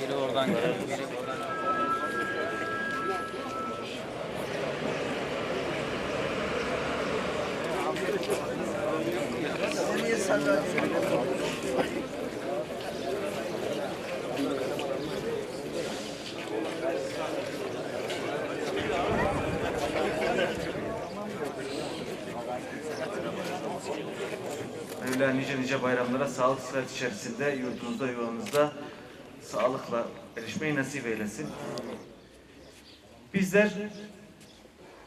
Biri oradan geliyor. Sen niye sandalye Mevla nice nice bayramlara sağlık sıhhat içerisinde yurdunuzda yuvanızda sağlıkla erişmeyi nasip eylesin. Bizler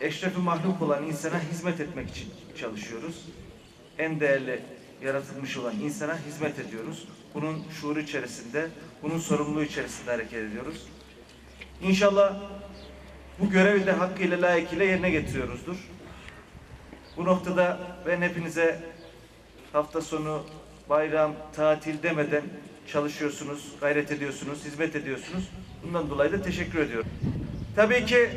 eşrefi mahluk olan insana hizmet etmek için çalışıyoruz. En değerli yaratılmış olan insana hizmet ediyoruz. Bunun şuuru içerisinde, bunun sorumluluğu içerisinde hareket ediyoruz. İnşallah bu görevi de hakkıyla layıkıyla yerine getiriyoruzdur. Bu noktada ben hepinize hafta sonu, bayram, tatil demeden çalışıyorsunuz, gayret ediyorsunuz, hizmet ediyorsunuz. Bundan dolayı da teşekkür ediyorum. Tabii ki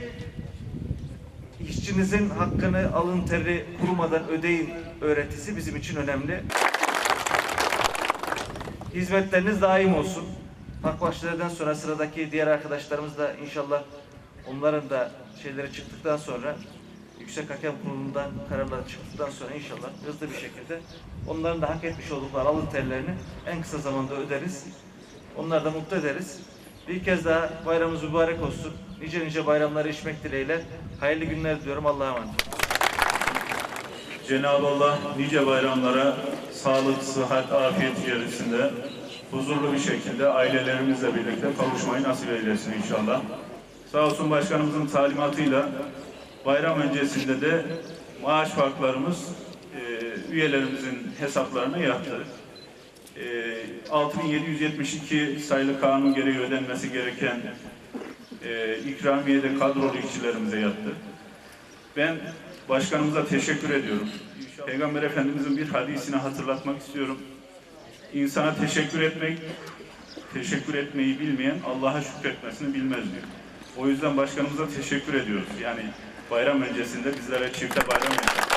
işçinizin hakkını alın teri kurumadan ödeyin öğretisi bizim için önemli. Hizmetleriniz daim olsun. Akbaşlardan sonra sıradaki diğer arkadaşlarımız da inşallah onların da şeyleri çıktıktan sonra Yüksek Hakem Kurulu'ndan kararlar çıktıktan sonra inşallah hızlı bir şekilde onların da hak etmiş oldukları alın terlerini en kısa zamanda öderiz. Onları da mutlu ederiz. Bir kez daha bayramımız mübarek olsun. Nice nice bayramları içmek dileğiyle. Hayırlı günler diliyorum. Allah'a emanet. Cenab-ı Allah nice bayramlara sağlık, sıhhat, afiyet içerisinde huzurlu bir şekilde ailelerimizle birlikte kavuşmayı nasip eylesin inşallah. Sağ olsun başkanımızın talimatıyla bayram öncesinde de maaş farklarımız e, üyelerimizin hesaplarına yattı. E, 6772 sayılı kanun gereği ödenmesi gereken e, ikramiye kadrolu işçilerimize yattı. Ben başkanımıza teşekkür ediyorum. Peygamber Efendimizin bir hadisini hatırlatmak istiyorum. İnsana teşekkür etmek, teşekkür etmeyi bilmeyen Allah'a şükretmesini bilmez diyor. O yüzden başkanımıza teşekkür ediyoruz. Yani bayram öncesinde bizlere çifte bayram yapıyor.